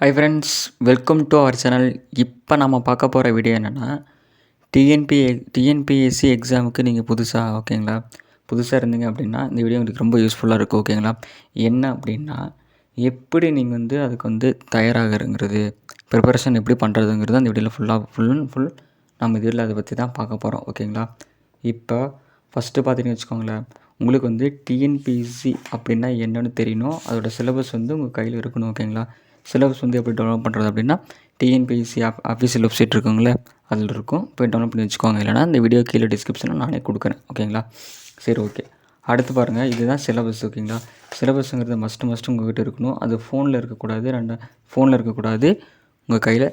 Hi friends welcome to our channel இப்போ நம்ம பார்க்க போகிற வீடியோ என்னென்னா டிஎன்பி டிஎன்பிஎஸ்சி எக்ஸாமுக்கு நீங்கள் புதுசாக ஓகேங்களா புதுசாக இருந்தீங்க அப்படின்னா இந்த வீடியோ உங்களுக்கு ரொம்ப யூஸ்ஃபுல்லாக இருக்கும் ஓகேங்களா என்ன அப்படின்னா எப்படி நீங்கள் வந்து அதுக்கு வந்து தயாராகிறங்கிறது ப்ரிப்பரேஷன் எப்படி பண்ணுறதுங்கிறது அந்த வீடியோவில் ஃபுல்லாக ஃபுல் அண்ட் ஃபுல் நம்ம இதில் அதை பற்றி தான் பார்க்க போகிறோம் ஓகேங்களா இப்போ ஃபஸ்ட்டு பார்த்தீங்கன்னு வச்சுக்கோங்களேன் உங்களுக்கு வந்து டிஎன்பிஎஸ்சி அப்படின்னா என்னென்னு தெரியணும் அதோட சிலபஸ் வந்து உங்கள் கையில் இருக்கணும் ஓகேங்களா சிலபஸ் வந்து எப்படி டவுன்லோட் பண்ணுறது அப்படின்னா டிஎன்பிஎஸ்சி ஆப் அஃபீஷியல் வெப்சைட் இருக்குங்களே அதில் இருக்கும். போய் டவுன்லோட் பண்ணி வச்சுக்கோங்க. இல்லைனா இந்த வீடியோ கீழே டிஸ்கிரிப்ஷனில் நானே கொடுக்குறேன். ஓகேங்களா சரி ஓகே அடுத்து பாருங்கள் இதுதான் சிலபஸ் ஓகேங்களா சிலபஸ்ங்கிறது மஸ்ட்டு மஸ்ட்டு உங்கள்கிட்ட இருக்கணும். அது ஃபோனில் இருக்கக்கூடாது. ரெண்டு ஃபோனில் இருக்கக்கூடாது. உங்கள் கையில்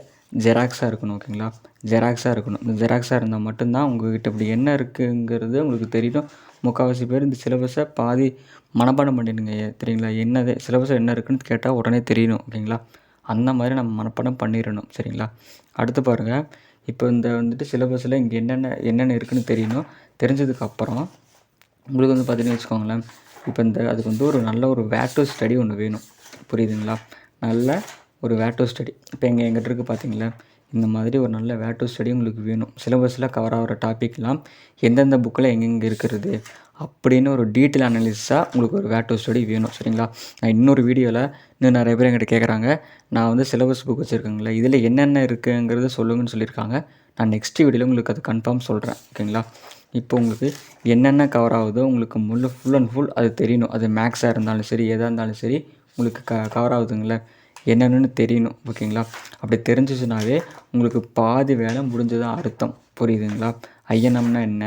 ஜெராக்ஸாக இருக்கணும் ஓகேங்களா ஜெராக்ஸாக இருக்கணும். இந்த ஜெராக்ஸாக இருந்தால் மட்டும்தான் உங்கள்கிட்ட இப்படி என்ன இருக்குங்கிறது உங்களுக்கு தெரியும் முக்கால்வாசி பேர் இந்த சிலபஸை பாதி மனப்பாடம் பண்ணிடுங்க. தெரியுங்களா? என்னது சிலபஸ் என்ன இருக்குன்னு கேட்டால் உடனே தெரியணும் ஓகேங்களா? அந்த மாதிரி நம்ம மனப்பாடம் பண்ணிடணும் சரிங்களா? அடுத்து பாருங்கள் இப்போ இந்த வந்துட்டு சிலபஸில் இங்கே என்னென்ன என்னென்ன இருக்குதுன்னு தெரியணும். தெரிஞ்சதுக்கப்புறம் உங்களுக்கு வந்து பார்த்தீங்கன்னு வச்சுக்கோங்களேன். இப்போ இந்த அதுக்கு வந்து ஒரு நல்ல ஒரு வேட்டோ ஸ்டடி ஒன்று வேணும். புரியுதுங்களா? நல்ல ஒரு வேட்டோ ஸ்டடி. இப்போ எங்கள் எங்கிட்ட இருக்குது பார்த்தீங்களா? இந்த மாதிரி ஒரு நல்ல வேட்டோ ஸ்டடி உங்களுக்கு வேணும். சிலபஸில் கவர் ஆகிற டாப்பிக்லாம் எந்தெந்த புக்கில் எங்கெங்கே இருக்கிறது அப்படின்னு ஒரு டீட்டெயில் அனாலிஸாக உங்களுக்கு ஒரு வேட்டோ ஸ்டடி வேணும். சரிங்களா? நான் இன்னொரு வீடியோவில் இன்னும் நிறைய பேர் எங்கிட்ட கேட்குறாங்க நான் வந்து சிலபஸ் புக் வச்சுருக்கேங்களே இதில் என்னென்ன இருக்குங்கிறத சொல்லுங்கன்னு சொல்லியிருக்காங்க. நான் நெக்ஸ்ட் வீடியோவில் உங்களுக்கு அது கன்ஃபார்ம் சொல்கிறேன் ஓகேங்களா? இப்போ உங்களுக்கு என்னென்ன கவர் ஆகுதோ உங்களுக்கு முழு ஃபுல் அண்ட் ஃபுல் அது தெரியணும். அது மேக்ஸாக இருந்தாலும் சரி எதாக இருந்தாலும் சரி உங்களுக்கு க கவர் ஆகுதுங்களே. என்னென்னு தெரியணும் ஓகேங்களா அப்படி தெரிஞ்சிச்சுனாவே உங்களுக்கு பாதி வேலை முடிஞ்சதாக அர்த்தம். புரியுதுங்களா? ஐஎன்எம்னா என்ன?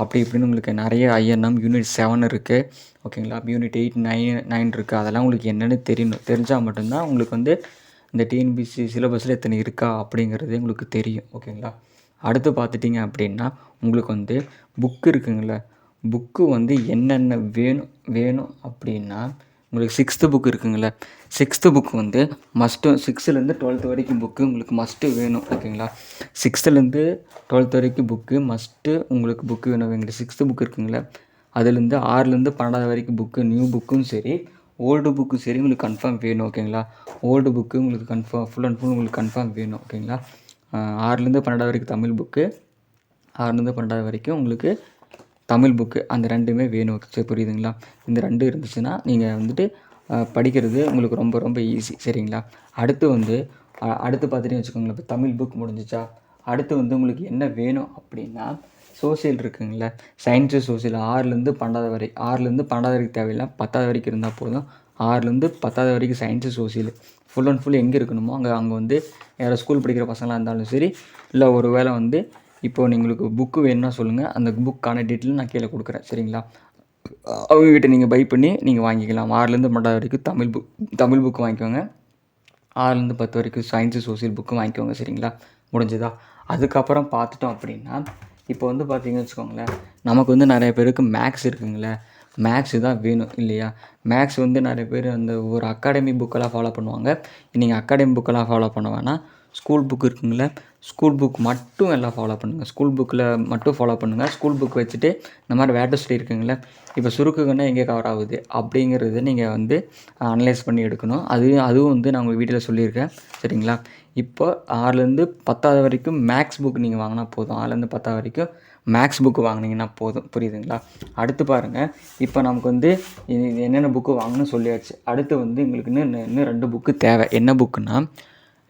அப்படி இப்படின்னு உங்களுக்கு நிறைய ஐஎன்எம் யூனிட் செவன் இருக்குது ஓகேங்களா யூனிட் எயிட் நைன் நைன் இருக்குது அதெல்லாம் உங்களுக்கு என்னென்னு தெரியணும். தெரிஞ்சால் மட்டும்தான் உங்களுக்கு வந்து இந்த டிஎன்பிசி சிலபஸில் எத்தனை இருக்கா அப்படிங்கிறது உங்களுக்கு தெரியும் ஓகேங்களா அடுத்து பார்த்துட்டிங்க அப்படின்னா உங்களுக்கு வந்து புக்கு இருக்குங்கள. புக்கு வந்து என்னென்ன வேணும் வேணும் அப்படின்னா உங்களுக்கு சிக்ஸ்த்து புக் இருக்குங்கள சிக்ஸ்த்து புக் வந்து மஸ்ட்டு சிக்ஸ்த்துலேருந்து டுவெல்த்து வரைக்கும் புக்கு உங்களுக்கு மஸ்ட்டு வேணும் ஓகேங்களா சிக்ஸ்த்துலேருந்து டுவெல்த் வரைக்கும் புக்கு மஸ்ட்டு உங்களுக்கு புக்கு வேணும் எங்களுக்கு சிக்ஸ்த்து புக் இருக்குங்களா அதுலேருந்து ஆறுலேருந்து பன்னெண்டாவது வரைக்கும் புக்கு நியூ புக்கும் சரி ஓல்டு புக்கும் சரி உங்களுக்கு கன்ஃபார்ம் வேணும் ஓகேங்களா ஓல்டு புக்கு உங்களுக்கு கன்ஃபார்ம் ஃபுல் அண்ட் ஃபுல் உங்களுக்கு கன்ஃபார்ம் வேணும் ஓகேங்களா ஆறுலேருந்து பன்னெண்டாவது வரைக்கும் தமிழ் புக்கு ஆறுலேருந்து பன்னெண்டாவது வரைக்கும் உங்களுக்கு தமிழ் புக்கு அந்த ரெண்டுமே வேணும். சரி புரியுதுங்களா? இந்த ரெண்டும் இருந்துச்சுன்னா நீங்கள் வந்துட்டு படிக்கிறது உங்களுக்கு ரொம்ப ரொம்ப ஈஸி சரிங்களா? அடுத்து வந்து அடுத்து பார்த்துட்டே வச்சுக்கோங்களேன் இப்போ தமிழ் புக் முடிஞ்சிச்சா? அடுத்து வந்து உங்களுக்கு என்ன வேணும் அப்படின்னா சோசியல் இருக்குங்களே. சயின்ஸு சோசியல் ஆறுலேருந்து பன்னெண்டாவது வரை ஆறுலேருந்து பன்னெண்டாவது வரைக்கும் தேவையில்லை. பத்தாவது வரைக்கும் இருந்தால் போதும். ஆறுலேருந்து பத்தாவது வரைக்கும் science social full and full எங்கே இருக்கணுமோ அங்கே அங்கே வந்து யாரோ ஸ்கூல் படிக்கிற பசங்களாக இருந்தாலும் சரி இல்லை ஒரு வேளை வந்து இப்போது நீங்களுக்கு புக்கு வேணும்னா சொல்லுங்கள் அந்த புக்கான டீட்டெயில் நான் கீழே கொடுக்குறேன். சரிங்களா? அவங்ககிட்ட நீங்கள் பை பண்ணி நீங்கள் வாங்கிக்கலாம். ஆறுலேருந்து பன்னெண்டாவது வரைக்கும் தமிழ் புக் தமிழ் புக் வாங்கிக்கோங்க. ஆறுலேருந்து பத்து வரைக்கும் சயின்ஸு சோசியல் புக்கும் வாங்கிக்கோங்க. சரிங்களா? முடிஞ்சதா? அதுக்கப்புறம் பார்த்துட்டோம் அப்படின்னா இப்போ வந்து பார்த்தீங்கன்னு வச்சுக்கோங்களேன் நமக்கு வந்து நிறைய பேருக்கு மேக்ஸ் இருக்குங்களே. மேக்ஸ் தான் வேணும் இல்லையா? மேக்ஸ் வந்து நிறைய பேர் அந்த ஒரு அகாடமி புக்கெல்லாம் ஃபாலோ பண்ணுவாங்க. நீங்கள் அகாடமி புக்கெல்லாம் ஃபாலோ பண்ண வேணால் ஸ்கூல் புக் இருக்குங்கள ஸ்கூல் புக் மட்டும் எல்லாம் ஃபாலோ பண்ணுங்கள் ஸ்கூல் புக்கில் மட்டும் ஃபாலோ பண்ணுங்கள் ஸ்கூல் புக் வச்சுட்டு இந்த மாதிரி வேட்டர் ஸ்டடி இருக்குங்களே இப்போ சுருக்குகன்னா எங்கே கவர் ஆகுது அப்படிங்கிறத நீங்கள் வந்து அனலைஸ் பண்ணி எடுக்கணும். அது அதுவும் வந்து நான் உங்கள் வீட்டில் சொல்லியிருக்கேன். சரிங்களா? இப்போ ஆறுலேருந்து பத்தாவது வரைக்கும் மேக்ஸ் புக் நீங்கள் வாங்கினா போதும். ஆறுலேருந்து பத்தாவது வரைக்கும் மேக்ஸ் புக்கு வாங்கினீங்கன்னா போதும். புரியுதுங்களா? அடுத்து பாருங்கள் இப்போ நமக்கு வந்து என்னென்ன புக்கு வாங்கணும்னு சொல்லியாச்சு. அடுத்து வந்து எங்களுக்கு இன்னும் இன்னும் ரெண்டு புக்கு தேவை. என்ன புக்குன்னா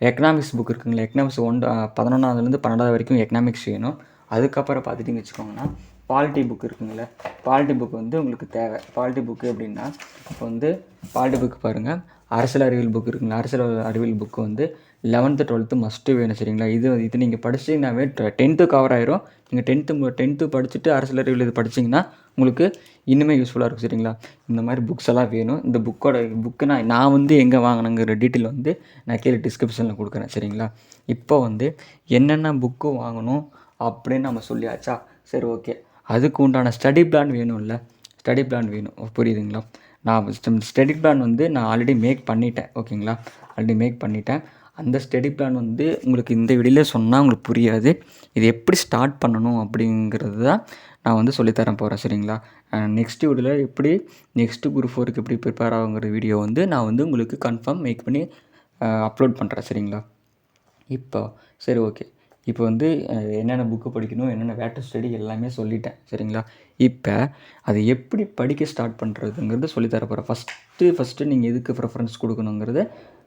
எக்கனாமிக்ஸ் புக் இருக்குங்களா எக்கனாமிக்ஸ் ஒன் பதினொன்றாவதுலேருந்து பன்னெண்டாவது வரைக்கும் எக்கனாமிக்ஸ் வேணும் அதுக்கப்புறம் பார்த்துட்டிங்க வச்சுக்கோங்கன்னா பாலிட்டி புக் இருக்குங்களே பாலிட்டி புக் வந்து உங்களுக்கு தேவை. பாலிட்டி புக்கு அப்படின்னா இப்போ வந்து பாலிட்டி புக் பாருங்கள் அரசியல் அறிவியல் புக் இருக்குங்களா? அரசியல் அறிவியல் புக்கு வந்து லெவன்த்து டுவெல்த்து மஸ்ட்டு வேணும் சரிங்களா? இது இது நீங்கள் படிச்சிங்கனாவே டென்த்து கவர் ஆயிரும். நீங்கள் டென்த்து டென்த்து படிச்சுட்டு அரசியல் அறிவியல் இது படிச்சிங்கன்னா உங்களுக்கு இன்னுமே யூஸ்ஃபுல்லாக இருக்கும் சரிங்களா? இந்த மாதிரி புக்ஸ் எல்லாம் வேணும். இந்த புக்கோட புக்கு நான் நான் வந்து எங்கே வாங்கினேங்கிற டீட்டெயில் வந்து நான் கீழே டிஸ்கிரிப்ஷனில் கொடுக்குறேன் சரிங்களா? இப்போ வந்து என்னென்ன புக்கு வாங்கணும் அப்படின்னு நம்ம சொல்லியாச்சா? சரி ஓகே அதுக்கு உண்டான ஸ்டடி பிளான் வேணும்ல. ஸ்டடி பிளான் வேணும். புரியுதுங்களா? நான் ஸ்டடி பிளான் வந்து நான் ஆல்ரெடி மேக் பண்ணிட்டேன் ஓகேங்களா ஆல்ரெடி மேக் பண்ணிட்டேன். அந்த ஸ்டடி பிளான் வந்து உங்களுக்கு இந்த வீடியோவில் சொன்னால் உங்களுக்கு புரியாது. இது எப்படி ஸ்டார்ட் பண்ணணும் அப்படிங்கிறது தான் நான் வந்து சொல்லித்தரேன் போகிறேன் சரிங்களா? நெக்ஸ்ட் வீடியோவில் எப்படி நெக்ஸ்ட்டு குரூப் ஃபோருக்கு எப்படி ப்ரிப்பேர் ஆகுங்கிற வீடியோ வந்து நான் வந்து உங்களுக்கு கன்ஃபார்ம் மேக் பண்ணி அப்லோட் பண்ணுறேன் சரிங்களா? இப்போ சரி ஓகே இப்போ வந்து என்னென்ன புக்கு படிக்கணும் என்னென்ன வேட்டர் ஸ்டடி எல்லாமே சொல்லிட்டேன் சரிங்களா? இப்போ அதை எப்படி படிக்க ஸ்டார்ட் பண்ணுறதுங்கிறத சொல்லித்தர போகிறேன் ஃபஸ்ட்டு ஃபஸ்ட்டு நீங்கள் எதுக்கு ப்ரிஃபரன்ஸ் கொடுக்கணுங்கிறத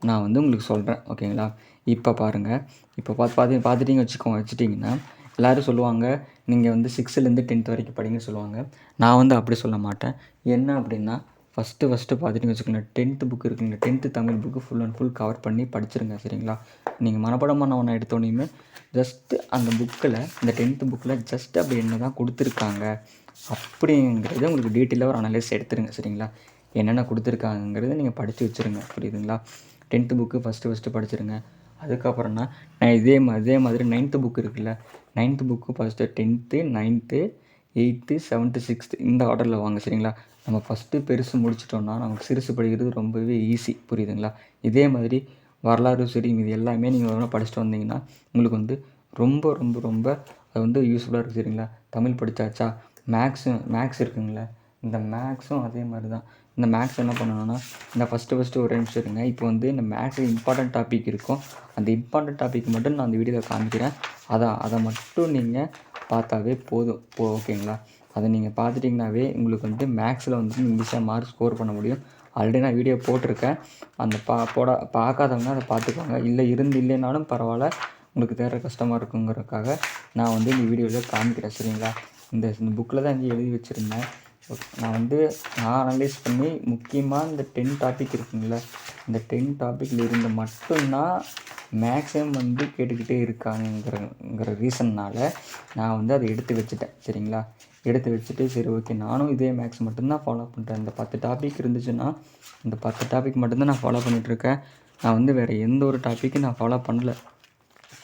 நான் வந்து உங்களுக்கு சொல்கிறேன் ஓகேங்களா? இப்போ பாருங்கள் இப்போ பார்த்து பார்த்து பார்த்துட்டிங்க வச்சுக்கோங்க வச்சுட்டிங்கன்னா எல்லோரும் சொல்லுவாங்க நீங்கள் வந்து சிக்ஸ்த்துலேருந்து டென்த் வரைக்கும் படிங்கன்னு சொல்லுவாங்க. நான் வந்து அப்படி சொல்ல மாட்டேன். என்ன அப்படின்னா ஃபஸ்ட்டு ஃபஸ்ட்டு பார்த்துட்டு வச்சுக்கோங்களேன் டென்த்து புக் இருக்குங்களா tenth Tamil book full and full cover பண்ணி படிச்சிருங்க சரிங்களா? நீங்கள் மனப்படம் பண்ண ஒன்று எடுத்தோடனே ஜஸ்ட்டு அந்த புக்கில் இந்த டென்த்து புக்கில் ஜஸ்ட் அப்படி என்ன தான் கொடுத்துருக்காங்க அப்படிங்கிறத உங்களுக்கு டீட்டெயிலாக ஒரு அனலைஸ் எடுத்துருங்க சரிங்களா? என்னென்ன கொடுத்துருக்காங்கங்கிறத நீங்கள் படித்து வச்சுருங்க புரியுதுங்களா? டென்த்து புக்கு ஃபஸ்ட்டு ஃபஸ்ட்டு படிச்சிருங்க. அதுக்கப்புறம்னா நான் இதே மாதிரி இதே மாதிரி நைன்த்து புக் இருக்குல்ல ninth book first tenth ninth eighth seventh sixth இந்த ஆர்டரில் வாங்க சரிங்களா? நம்ம ஃபஸ்ட்டு பெருசு முடிச்சிட்டோம்னா நமக்கு சிறுசு படிக்கிறது ரொம்பவே ஈஸி புரியுதுங்களா? இதே மாதிரி வரலாறு சரி இது எல்லாமே நீங்கள் ஒன்றா படிச்சுட்டு வந்தீங்கன்னா உங்களுக்கு வந்து ரொம்ப ரொம்ப ரொம்ப அது வந்து யூஸ்ஃபுல்லாக இருக்குது சரிங்களா? தமிழ் படித்தாச்சா மேக்ஸு மேக்ஸ் இருக்குங்களா? இந்த மேக்ஸும் அதே மாதிரி தான் இந்த மேக்ஸ் என்ன பண்ணணும்னா இந்த ஃபஸ்ட்டு ஃபஸ்ட்டு ஒரு நிமிஷம் இருங்க. இப்போ வந்து இந்த மேக்ஸில் இம்பார்ட்டன்ட் டாபிக் இருக்கும். அந்த இம்பார்ட்டன்ட் டாபிக் மட்டும் நான் அந்த வீடியோவில் காமிக்கிறேன். அதான் அதை மட்டும் நீங்கள் பார்த்தாவே போதும். போ ஓகேங்களா அதை நீங்கள் பார்த்துட்டிங்கனாவே உங்களுக்கு வந்து மேக்ஸில் வந்து ஈஸியாக மார்க் ஸ்கோர் பண்ண முடியும். ஆல்ரெடி நான் வீடியோ போட்டிருக்கேன். அந்த பா போட பார்க்காதவங்க அதை பார்த்துக்கோங்க. இல்லை இருந்து இல்லைனாலும் பரவாயில்ல. உங்களுக்கு தேடுற கஷ்டமாக இருக்குங்கிறதுக்காக நான் வந்து இந்த வீடியோவில் காமிக்கிறேன் சரிங்களா? இந்த இந்த புக்கில் தான் இங்கே எழுதி வச்சுருந்தேன். நான் வந்து நான் அனலைஸ் பண்ணி முக்கியமாக இந்த டென் டாபிக் இருக்குங்கள இந்த டென் டாப்பிக்கில் இருந்து மட்டும்தான் மேக்ஸிமம் வந்து கேட்டுக்கிட்டே இருக்காங்கிற ரீசன்னால் நான் வந்து அதை எடுத்து வச்சுட்டேன் சரிங்களா? எடுத்து வச்சுட்டு சரி ஓகே நானும் இதே மேக்ஸ் மட்டும்தான் ஃபாலோ பண்ணுறேன் இந்த பத்து டாபிக் இருந்துச்சுன்னா இந்த பத்து டாபிக் மட்டும்தான் நான் ஃபாலோ பண்ணிகிட்ருக்கேன் நான் வந்து வேறு எந்த ஒரு டாப்பிக்கும் நான் ஃபாலோ பண்ணலை.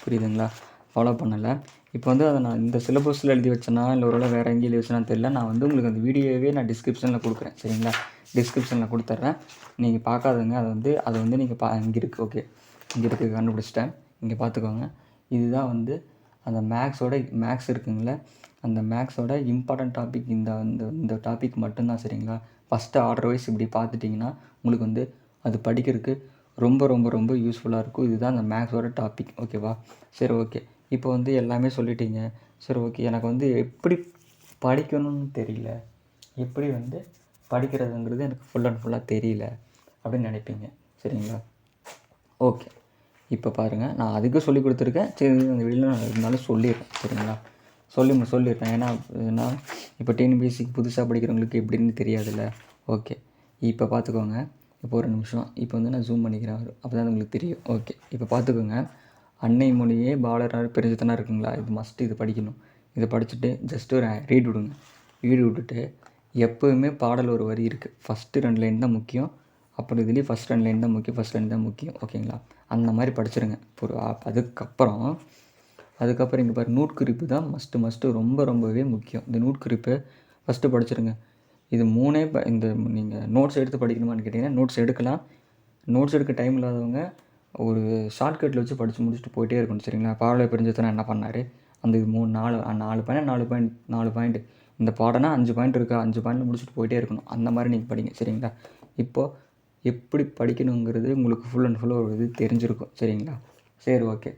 புரியுதுங்களா? ஃபாலோ பண்ணலை. இப்போ வந்து அதை நான் இந்த சிலபஸில் எழுதி வச்சேனா இல்லை ஒருவேளை வேறு எங்கேயும் எழுதி வச்சேனா தெரியல நான் வந்து உங்களுக்கு அந்த வீடியோவே நான் டிஸ்கிரிப்ஷனில் கொடுக்குறேன். சரிங்களா? டிஸ்கிரிப்ஷனில் கொடுத்துட்றேன். நீங்கள் பார்க்காதுங்க. அதை வந்து அதை வந்து நீங்கள் பா இங்கே இருக்குது ஓகே இங்கே இருக்குது கண்டுபிடிச்சிட்டேன். இங்கே பார்த்துக்கோங்க. இதுதான் வந்து அந்த மேக்ஸோட மேக்ஸ் இருக்குங்களே அந்த மேக்ஸோட இம்பார்ட்டன்ட் டாபிக் இந்த இந்த இந்த டாபிக் மட்டும்தான் சரிங்களா? ஃபஸ்ட்டு ஆர்டர் வைஸ் இப்படி பார்த்துட்டிங்கன்னா உங்களுக்கு வந்து அது படிக்கிறதுக்கு ரொம்ப ரொம்ப ரொம்ப யூஸ்ஃபுல்லாக இருக்கும். இதுதான் அந்த மேக்ஸோட டாபிக் ஓகேவா சரி ஓகே இப்போ வந்து எல்லாமே சொல்லிட்டீங்க. சரி ஓகே எனக்கு வந்து எப்படி படிக்கணும்னு தெரியல. எப்படி வந்து படிக்கிறதுங்கிறது எனக்கு ஃபுல் அண்ட் ஃபுல்லாக தெரியல அப்படின்னு நினைப்பீங்க. சரிங்களா? ஓகே இப்போ பாருங்கள் நான் அதுக்கு சொல்லி கொடுத்துருக்கேன். சரி அந்த வெளியில் நான் இருந்தாலும் சொல்லிடுறேன். சரிங்களா? சொல்லி சொல்லிடுறேன் ஏன்னா ஏன்னா இப்போ டிஎன்பிஎஸ்சிக்கு புதுசாக படிக்கிறவங்களுக்கு எப்படின்னு தெரியாதுல்ல. ஓகே இப்போ பார்த்துக்கோங்க இப்போ ஒரு நிமிஷம். இப்போ வந்து நான் ஜூம் பண்ணிக்கிறேன். அப்போ தான் உங்களுக்கு தெரியும். ஓகே இப்போ பார்த்துக்கோங்க அன்னை மொழியே பாலராக பெருஞ்சத்தனா இருக்குங்களா? இது மஸ்ட் இது படிக்கணும். இதை படிச்சுட்டு ஜஸ்ட் ஒரு ரீட் விடுங்க. ரீடு விட்டுட்டு எப்போவுமே பாடல் ஒரு வரி இருக்குது ஃபஸ்ட்டு ரெண்டு லைன் தான் முக்கியம். அப்புறம் இதுலேயும் ஃபஸ்ட் ரெண்டு லைன் தான் முக்கியம். ஃபஸ்ட் லைன் தான் முக்கியம். ஓகேங்களா அந்த மாதிரி படிச்சிருங்க. ஒரு அதுக்கப்புறம் அதுக்கப்புறம் இங்கே பாரு நூட்குறிப்பு தான் மஸ்ட்டு மஸ்ட்டு ரொம்ப ரொம்பவே முக்கியம். இந்த நூட்குறிப்பை ஃபஸ்ட்டு படிச்சிருங்க. இது மூணே ப இந்த நீங்கள் நோட்ஸ் எடுத்து படிக்கணுமான்னு கேட்டிங்கன்னா நோட்ஸ் எடுக்கலாம். நோட்ஸ் எடுக்க டைம் இல்லாதவங்க ஒரு ஷார்ட்கட்டில் வச்சு படித்து முடிச்சுட்டு போயிட்டே இருக்கணும் சரிங்களா? பாடலை பிரிஞ்சத்தனை என்ன பண்ணார்? அந்த இது மூணு நாலு நாலு பாயிண்ட் நாலு பாயிண்ட் நாலு பாயிண்ட் இந்த பாடம்னா அஞ்சு பாயிண்ட் இருக்கா? அஞ்சு பாயிண்ட் முடிச்சுட்டு போயிட்டே இருக்கணும். அந்த மாதிரி நீங்கள் படிங்க சரிங்களா? இப்போது எப்படி படிக்கணுங்கிறது உங்களுக்கு ஃபுல் அண்ட் ஃபுல்லாக ஒரு இது தெரிஞ்சிருக்கும் சரிங்களா? சரி ஓகே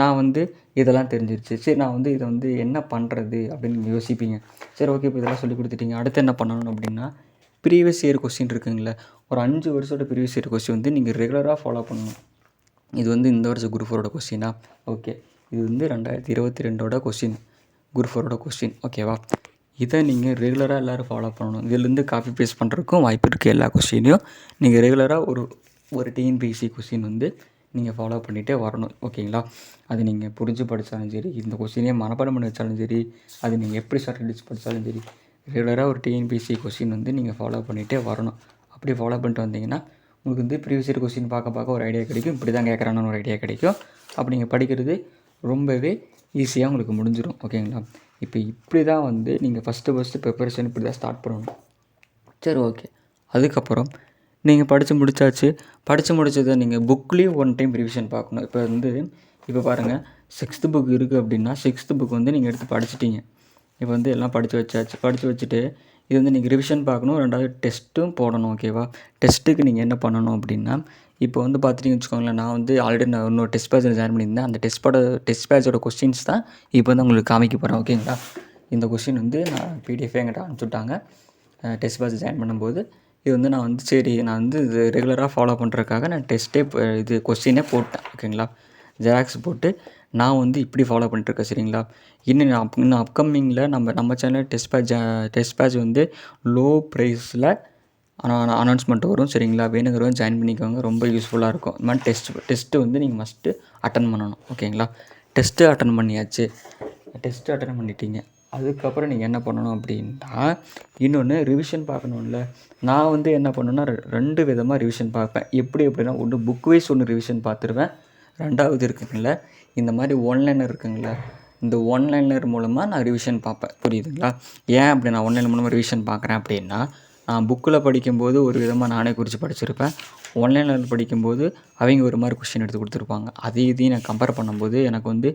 நான் வந்து இதெல்லாம் தெரிஞ்சிருச்சு. சரி நான் வந்து இதை வந்து என்ன பண்ணுறது அப்படின்னு யோசிப்பீங்க. சரி ஓகே இப்போ இதெல்லாம் சொல்லி கொடுத்துட்டீங்க. அடுத்து என்ன பண்ணணும் அப்படின்னா ப்ரீவியஸ் இயர் கொஸ்டின் இருக்குங்களே ஒரு அஞ்சு வருஷத்தோட ப்ரீவியஸ் இயர் கொஸ்டின் வந்து நீங்கள் ரெகுலராக ஃபாலோ பண்ணணும். இது வந்து இந்த வருஷம் குரூப் ஃபோரோட கொஸ்டினா ஓகே இது வந்து ரெண்டாயிரத்தி இருபத்தி ரெண்டோட கொஸ்டின் குரூப் ஃபோரோட கொஸ்டின் ஓகேவா இதை நீங்கள் ரெகுலராக எல்லோரும் ஃபாலோ பண்ணணும். இதுலேருந்து காப்பி பேஸ்ட் பண்ணுறதுக்கும் வாய்ப்பு இருக்குது எல்லா கொஸ்டினையும் நீங்கள் ரெகுலராக ஒரு ஒரு டிஎன்பிசி கொஸ்டின் வந்து நீங்கள் ஃபாலோ பண்ணிகிட்டே வரணும் ஓகேங்களா அது நீங்கள் புரிஞ்சு படித்தாலும் சரி இந்த கொஸ்டினே மனப்பாடம் பண்ணி வச்சாலும் சரி அது நீங்கள் எப்படி ஷார்ட் அடிச்சு படித்தாலும் சரி ரெகுலராக ஒரு டிஎன்பிஎஸ்சி கொஸ்டின் வந்து நீங்கள் ஃபாலோ பண்ணிகிட்டே வரணும். அப்படி ஃபாலோ பண்ணிட்டு வந்தீங்கன்னா உங்களுக்கு வந்து ப்ரீவியஸ் இயர் கொஸ்டின் பார்க்க பார்க்க ஒரு ஐடியா கிடைக்கும். இப்படி தான் கேட்குறான்னு ஒரு ஐடியா கிடைக்கும். அப்படி நீங்கள் படிக்கிறது ரொம்பவே ஈஸியாக உங்களுக்கு முடிஞ்சிடும் ஓகேங்களா இப்போ இப்படி தான் வந்து நீங்கள் ஃபஸ்ட்டு ஃபஸ்ட்டு ப்ரிப்பரேஷன் இப்படி தான் ஸ்டார்ட் பண்ணணும். சரி ஓகே அதுக்கப்புறம் நீங்கள் படித்து முடிச்சாச்சு. படித்து முடிச்சதை நீங்கள் புக்லேயும் ஒன் டைம் ரிவிஷன் பார்க்கணும். இப்போ வந்து இப்போ பாருங்கள் சிக்ஸ்த்து புக் இருக்குது அப்படின்னா சிக்ஸ்த்து புக் வந்து நீங்கள் எடுத்து படிச்சிட்டிங்க. இப்போ வந்து எல்லாம் படித்து வச்சாச்சு. படித்து வச்சுட்டு இது வந்து நீங்கள் ரிவிஷன் பார்க்கணும். ரெண்டாவது டெஸ்ட்டும் போடணும் ஓகேவா டெஸ்ட்டுக்கு நீங்கள் என்ன பண்ணணும் அப்படின்னா இப்போ வந்து பார்த்துட்டிங்கன்னு வச்சுக்கோங்களேன் நான் வந்து ஆல்ரெடி நான் இன்னொரு டெஸ்ட் பேட்சில் ஜாயின் பண்ணியிருந்தேன். அந்த டெஸ்ட் பேட டெஸ்ட் பேட்சோட கொஸ்டின்ஸ் தான் இப்போ வந்து உங்களுக்கு காமிக்க போகிறேன் ஓகேங்களா இந்த கொஸ்டின் வந்து நான் பிடிஎஃபே என்கிட்ட அனுப்பிச்சுட்டாங்க. டெஸ்ட் பேட்ச் ஜாயின் பண்ணும்போது இது வந்து நான் வந்து சரி நான் வந்து இது ரெகுலராக ஃபாலோ பண்ணுறதுக்காக நான் டெஸ்ட்டே இது கொஸ்டினே போட்டேன் ஓகேங்களா? ஜெராக்ஸ் போட்டு நான் வந்து இப்படி ஃபாலோ பண்ணிட்டுருக்கேன் சரிங்களா? இன்னும் அப் இன்னும் அப்கமிங்கில் நம்ம நம்ம channel test batch test batch வந்து லோ ப்ரைஸில் அனௌன்ஸ்மெண்ட் வரும் சரிங்களா? வேணுங்கிறவங்க ஜாயின் பண்ணிக்கோங்க ரொம்ப யூஸ்ஃபுல்லாக இருக்கும். இந்த மாதிரி டெஸ்ட் டெஸ்ட்டு வந்து நீங்கள் மஸ்ட்டு அட்டன் பண்ணணும் ஓகேங்களா? டெஸ்ட்டு அட்டன் பண்ணியாச்சு. டெஸ்ட்டு அட்டன் பண்ணிட்டீங்க. அதுக்கப்புறம் நீங்கள் என்ன பண்ணணும் அப்படின்னா இன்னொன்று ரிவிஷன் பார்க்கணும்ல. நான் வந்து என்ன பண்ணணுன்னா ரெண்டு விதமாக ரிவிஷன் பார்ப்பேன். எப்படி அப்படின்னா ஒன்று புக் வைஸ் ஒன்று ரிவிஷன் பார்த்துருவேன். ரெண்டாவது இருக்குங்கள இந்த மாதிரி ஒன்லைனர் இருக்குங்கள இந்த ஒன்லைனர் மூலமாக நான் ரிவிஷன் பார்ப்பேன். புரியுதுங்களா? ஏன் அப்படி நான் ஒன்லைன் மூலமாக ரிவிஷன் பார்க்குறேன் அப்படின்னா நான் புக்கில் படிக்கும்போது ஒரு விதமாக நானே குறித்து படிச்சிருப்பேன். ஒன்லைனில் படிக்கும்போது அவங்க ஒரு மாதிரி கொஷின் எடுத்து கொடுத்துருப்பாங்க. அதை இதையும் நான் கம்பேர் பண்ணும்போது எனக்கு வந்து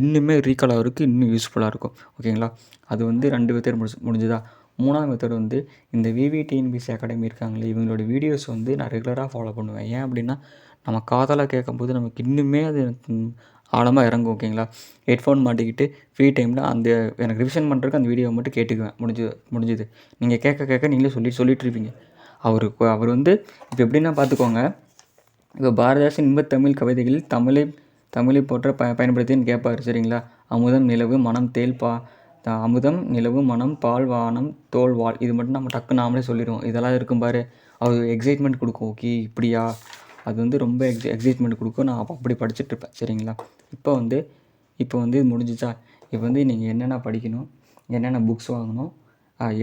இன்னுமே ரீகால் ஆகிறதுக்கு இன்னும் யூஸ்ஃபுல்லாக இருக்கும். ஓகேங்களா அது வந்து ரெண்டு மெத்தட் முடிச்சு முடிஞ்சுதா? மூணாவது மெத்தட் வந்து இந்த விவிடிஎன்பிசி அகாடமி இருக்காங்களே இவங்களோட வீடியோஸ் வந்து நான் ரெகுலராக ஃபாலோ பண்ணுவேன். ஏன் அப்படின்னா நம்ம காதால் கேட்கும்போது நமக்கு இன்னுமே அது ஆழமாக இறங்கும் ஓகேங்களா ஹெட்ஃபோன் மாட்டிக்கிட்டு ஃப்ரீ டைமில் அந்த எனக்கு ரிவிஷன் பண்ணுறதுக்கு அந்த வீடியோவை மட்டும் கேட்டுக்குவேன். முடிஞ்சு முடிஞ்சுது. நீங்கள் கேட்க கேட்க நீங்களே சொல்லி சொல்லிட்டு இருப்பீங்க. அவர் அவர் வந்து இப்போ எப்படின்னா பார்த்துக்கோங்க இப்போ பாரதிதாசன் இன்பத்தமிழ் கவிதைகளில் தமிழை தமிழை போற்ற ப பயன்படுத்தின்னு கேட்பார் சரிங்களா? அமுதம் நிலவு மனம் தேல் பா த அமுதம் நிலவு மனம் பால் வானம் தோல் வால் இது மட்டும் நம்ம டக்கு நாமளே சொல்லிடுவோம். இதெல்லாம் இருக்கும் பாரு. அவர் எக்ஸைட்மெண்ட் கொடுக்கும். ஓகே இப்படியா? அது வந்து ரொம்ப எக்ஸை எக்ஸைட்மெண்ட் கொடுக்கும். நான் அப்போ அப்படி படிச்சுட்ருப்பேன் சரிங்களா? இப்போ வந்து இப்போ வந்து இது முடிஞ்சிச்சா? இப்போ வந்து நீங்கள் என்னென்ன படிக்கணும்? என்னென்ன புக்ஸ் வாங்கணும்?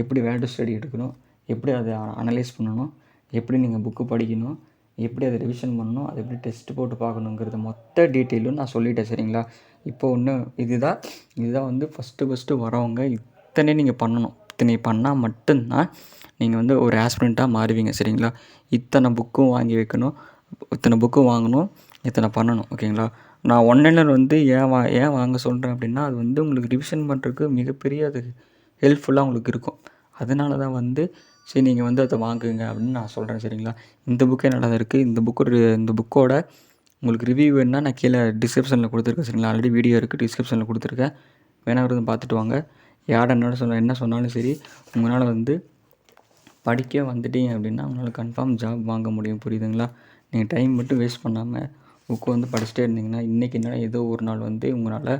எப்படி வேல்டு ஸ்டடி எடுக்கணும்? எப்படி அதை அனலைஸ் பண்ணணும்? எப்படி நீங்கள் புக்கு படிக்கணும்? எப்படி அதை ரிவிஷன் பண்ணணும்? அதை எப்படி டெஸ்ட் போட்டு பார்க்கணுங்கிறத மொத்த டீட்டெயிலும் நான் சொல்லிட்டேன் சரிங்களா? இப்போ ஒன்று இதுதான் இதுதான் வந்து ஃபஸ்ட்டு ஃபஸ்ட்டு வரவங்க இத்தனை நீங்கள் பண்ணணும். இத்தனை பண்ணால் மட்டும்தான் நீங்கள் வந்து ஒரு ஆஸ்பிரண்ட்டாக மாறுவீங்க சரிங்களா? இத்தனை புக்கும் வாங்கி வைக்கணும். இத்தனை புக்கும் வாங்கணும். இத்தனை பண்ணணும் ஓகேங்களா? நான் ஒன்லைனர் வந்து ஏன் வா ஏன் வாங்க சொல்கிறேன் அப்படின்னா அது வந்து உங்களுக்கு ரிவிஷன் பண்ணுறதுக்கு மிகப்பெரிய அது ஹெல்ப்ஃபுல்லாக உங்களுக்கு இருக்கும். அதனால தான் வந்து சரி நீங்கள் வந்து அதை வாங்குங்க அப்படின்னு நான் சொல்கிறேன் சரிங்களா? இந்த புக்கே நல்லா தான் இருக்குது இந்த புக்கு இந்த புக்கோட உங்களுக்கு ரிவ்யூ வேணுன்னா நான் கீழே டிஸ்கிரிப்ஷனில் கொடுத்துருக்கேன் சரிங்களா? ஆல்ரெடி வீடியோ இருக்குது டிஸ்கிரிப்ஷனில் கொடுத்துருக்கேன். வேணா பார்த்துட்டு வாங்க. யார் என்னோட சொல்ல என்ன சொன்னாலும் சரி உங்களால் வந்து படிக்க வந்துட்டீங்க அப்படின்னா உங்களால் கன்ஃபார்ம் ஜாப் வாங்க முடியும். புரியுதுங்களா? நீங்கள் டைம் மட்டும் வேஸ்ட் பண்ணாமல் புக்கு வந்து படிச்சுட்டே இருந்தீங்கன்னா இன்றைக்கி என்ன ஏதோ ஒரு நாள் வந்து உங்களால்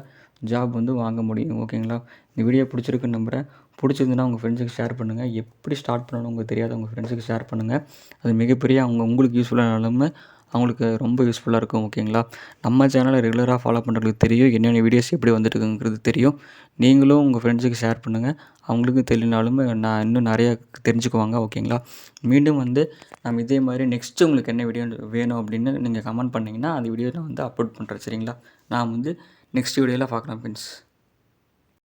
ஜாப் வந்து வாங்க முடியும். ஓகேங்களா இந்த வீடியோ பிடிச்சிருக்குன்னு நம்புகிறேன் பிடிச்சிருந்துன்னா உங்கள் ஃப்ரெண்ட்ஸுக்கு ஷேர் பண்ணுங்கள் எப்படி ஸ்டார்ட் பண்ணணும் உங்களுக்கு தெரியாத உங்கள் ஃப்ரெண்ட்ஸுக்கு ஷேர் பண்ணுங்கள் அது மிகப்பெரிய அவங்க உங்களுக்கு யூஸ்ஃபுல்லானாலுமே அவங்களுக்கு ரொம்ப யூஸ்ஃபுல்லாக இருக்கும் ஓகேங்களா நம்ம சேனலை ரெகுலராக ஃபாலோ பண்ணுறதுக்கு தெரியும் என்னென்ன வீடியோஸ் எப்படி வந்துட்டுருக்குங்கிறது தெரியும். நீங்களும் உங்கள் ஃப்ரெண்ட்ஸுக்கு ஷேர் பண்ணுங்கள் அவங்களுக்கும் தெரியலனாலுமே நான் இன்னும் நிறையா தெரிஞ்சுக்குவாங்க ஓகேங்களா மீண்டும் வந்து நம்ம இதே மாதிரி நெக்ஸ்ட்டு உங்களுக்கு என்ன வீடியோ வேணும் அப்படின்னு நீங்கள் கமெண்ட் பண்ணிங்கன்னா அந்த வீடியோ நான் வந்து அப்லோட் பண்ணுறேன் சரிங்களா? நான் வந்து நெக்ஸ்ட் வீடியோவில் பார்க்கலாம் ஃப்ரெண்ட்ஸ்